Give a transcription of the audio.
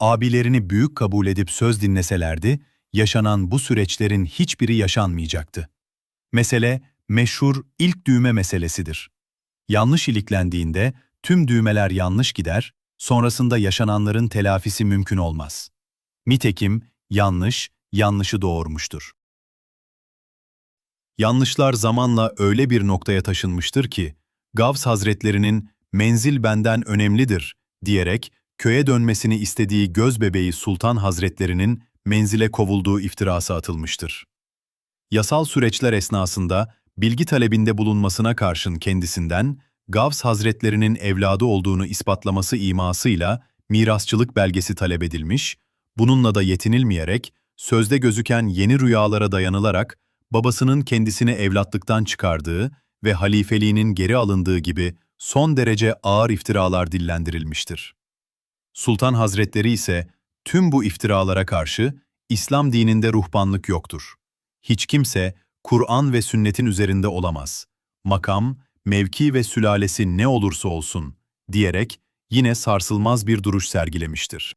abilerini büyük kabul edip söz dinleselerdi, yaşanan bu süreçlerin hiçbiri yaşanmayacaktı. Mesele, meşhur ilk düğme meselesidir. Yanlış iliklendiğinde tüm düğmeler yanlış gider, sonrasında yaşananların telafisi mümkün olmaz. Nitekim yanlış, yanlışı doğurmuştur. Yanlışlar zamanla öyle bir noktaya taşınmıştır ki, Gavs Hazretlerinin menzil benden önemlidir diyerek köye dönmesini istediği gözbebeği Sultan Hazretlerinin menzile kovulduğu iftirası atılmıştır. Yasal süreçler esnasında bilgi talebinde bulunmasına karşın kendisinden Gavs Hazretlerinin evladı olduğunu ispatlaması imasıyla mirasçılık belgesi talep edilmiş, bununla da yetinilmeyerek sözde gözüken yeni rüyalara dayanılarak babasının kendisini evlatlıktan çıkardığı ve halifeliğinin geri alındığı gibi son derece ağır iftiralar dillendirilmiştir. Sultan Hazretleri ise tüm bu iftiralara karşı İslam dininde ruhbanlık yoktur. Hiç kimse Kur'an ve sünnetin üzerinde olamaz. Makam, mevki ve sülalesi ne olursa olsun diyerek yine sarsılmaz bir duruş sergilemiştir.